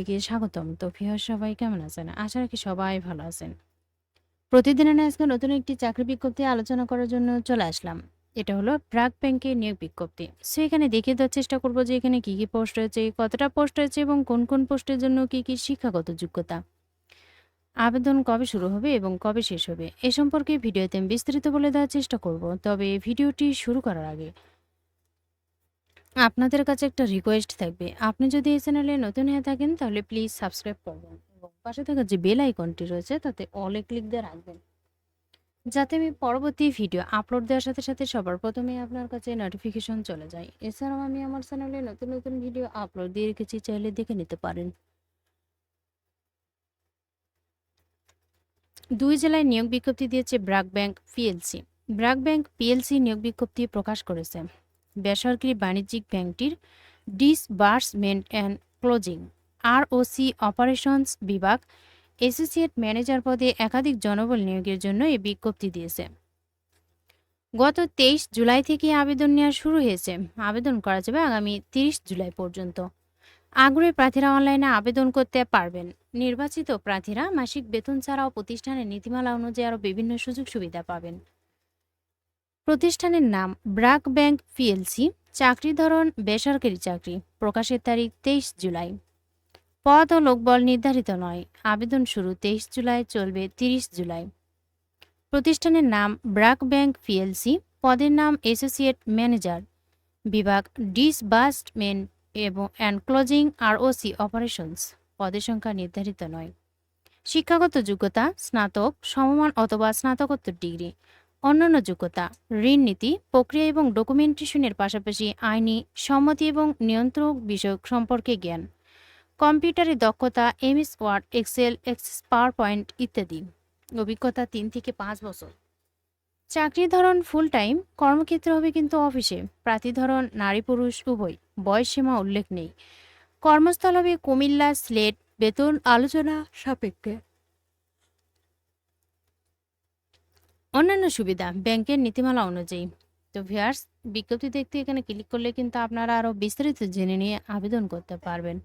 থেকে স্বাগতম। তো প্রিয় সবাই কেমন আছেন? আশা রাখি সবাই ভালো আছেন। প্রতিদিনের আজকে নতুন একটি চাকরি বিজ্ঞপ্তি আলোচনা করার জন্য চলে আসলাম। এটা হলো ব্র্যাক ব্যাংকের নিয়োগ বিজ্ঞপ্তি। সো এখানে দেখিয়ে দেওয়ার চেষ্টা করব যে এখানে কি কি পোস্ট রয়েছে, কতটা পোস্ট রয়েছে এবং কোন কোন পোস্টের জন্য কি কি শিক্ষাগত যোগ্যতা। আবেদন কবে শুরু হবে এবং কবে শেষ হবে, এ সম্পর্কে ভিডিওতে আমি বিস্তারিত বলে দেওয়ার চেষ্টা করব। তবে ভিডিওটি শুরু করার আগে আপনাদের কাছে একটা রিকোয়েস্ট থাকবে। আপনি যদি এই চ্যানেলে নতুন হয়ে থাকেন, তাহলে প্লিজ সাবস্ক্রাইব করবেন এবং পাশে থাকা যে বেল আইকনটি রয়েছে, তাতে অলে ক্লিক দিয়ে রাখবেন। যাতে আমি পরবর্তী ভিডিও আপলোড দেওয়ার সাথে সাথে সবার প্রথমে আপনার কাছে নোটিফিকেশন চলে যায়। এছাড়াও আমি আমার চ্যানেলে নতুন নতুন ভিডিও আপলোড দিয়ে রেখেছি, চাইলে দেখে নিতে পারেন। দুই জেলায় নিয়োগ বিজ্ঞপ্তি দিয়েছে BRAC bank PLC. BRAC bank PLC নিয়োগ বিজ্ঞপ্তি প্রকাশ করেছে। বেসরকারি বাণিজ্যিক ব্যাংকটির disbursement and closing, ROC operations বিভাগ, অ্যাসোসিয়েট ম্যানেজার পদে একাধিক জনবল নিয়োগের জন্য এই বিজ্ঞপ্তি দিয়েছে। গত তেইশ জুলাই থেকে আবেদন নেওয়া শুরু হয়েছে। আবেদন করা যাবে আগামী তিরিশ জুলাই পর্যন্ত। আগ্রহী প্রার্থীরা অনলাইনে আবেদন করতে পারবেন। নির্বাচিত প্রার্থীরা মাসিক বেতন ছাড়াও প্রতিষ্ঠানের নীতিমালা অনুযায়ী আরও বিভিন্ন সুযোগ সুবিধা পাবেন। প্রতিষ্ঠানের নাম ব্রাক ব্যাংক পিএলসি, চাকরি ধরন, বেসরকারি চাকরি, প্রকাশের তারিখ তেইশ জুলাই। পদ ও লোকবল নির্ধারিত নয়, আবেদন শুরু তেইশ জুলাই, চলবে তিরিশ জুলাই। প্রতিষ্ঠানের নাম ব্রাক ব্যাংক পিএলসি, পদের নাম অ্যাসোসিয়েট ম্যানেজার, বিভাগ ডিসবার্সমেন্ট এবং অ্যান্ড ক্লোজিং আরওসি অপারেশনস, পদের সংখ্যা নির্ধারিত নয়। শিক্ষাগত যোগ্যতা, স্নাতক, সমমান অথবা স্নাতকোত্তর ডিগ্রি অন্যান্য যোগ্যতা, ঋণ নীতি, প্রক্রিয়া এবং ডকুমেন্টেশনের পাশাপাশি আইনি, সম্মতি এবং নিয়ন্ত্রক বিষয়ক সম্পর্কে জ্ঞান কম্পিউটারের দক্ষতা, MS Word, Excel Access PowerPoint ইত্যাদি। অভিজ্ঞতা তিন থেকে পাঁচ বছর। চাকরি ধরন ফুল টাইম কর্মক্ষেত্র হবে কিন্তু অফিসে প্রার্থী ধরন নারী পুরুষ, উভয়। বয়স সীমা উল্লেখ নেই। কর্মস্থল হবে কুমিল্লা, স্লেট, বেতন আলোচনা সাপেক্ষে। অন্যান্য সুবিধা, ব্যাংকের নীতিমালা অনুযায়ী। তো ভিয়ার্স বিজ্ঞপ্তি দেখতে এখানে ক্লিক করলে কিন্তু আপনারা আরও বিস্তারিত জেনে নিয়ে আবেদন করতে পারবেন।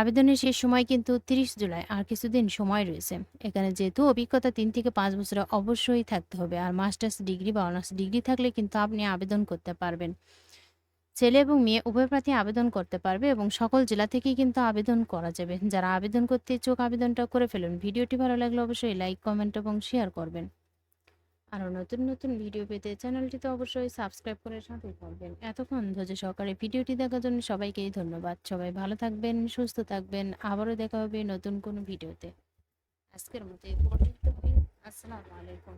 আবেদনের শেষ সময় কিন্তু তিরিশ জুলাই আর কিছুদিন সময় রয়েছে। এখানে যেহেতু অভিজ্ঞতা তিন থেকে পাঁচ বছরে অবশ্যই থাকতে হবে আর মাস্টার্স ডিগ্রি বা অনার্স ডিগ্রি থাকলে কিন্তু আপনি আবেদন করতে পারবেন। ছেলে এবং মেয়ে উভয় প্রার্থী আবেদন করতে পারবে এবং সকল জেলা থেকেই কিন্তু আবেদন করা যাবে। যারা আবেদন করতে ইচ্ছুক আবেদনটা করে ফেলুন। ভিডিওটি ভালো লাগলে অবশ্যই লাইক, কমেন্ট এবং শেয়ার করবেন। আরও নতুন নতুন ভিডিও পেতে চ্যানেলটি তো অবশ্যই সাবস্ক্রাইব করে সাথে থাকবেন। এতক্ষণ ধৈর্য সহকারে ভিডিওটি দেখার জন্য সবাইকেই ধন্যবাদ। সবাই ভালো থাকবেন, সুস্থ থাকবেন। আবারও দেখা হবে নতুন কোনো ভিডিওতে আজকের মতো। আসসালামু আলাইকুম।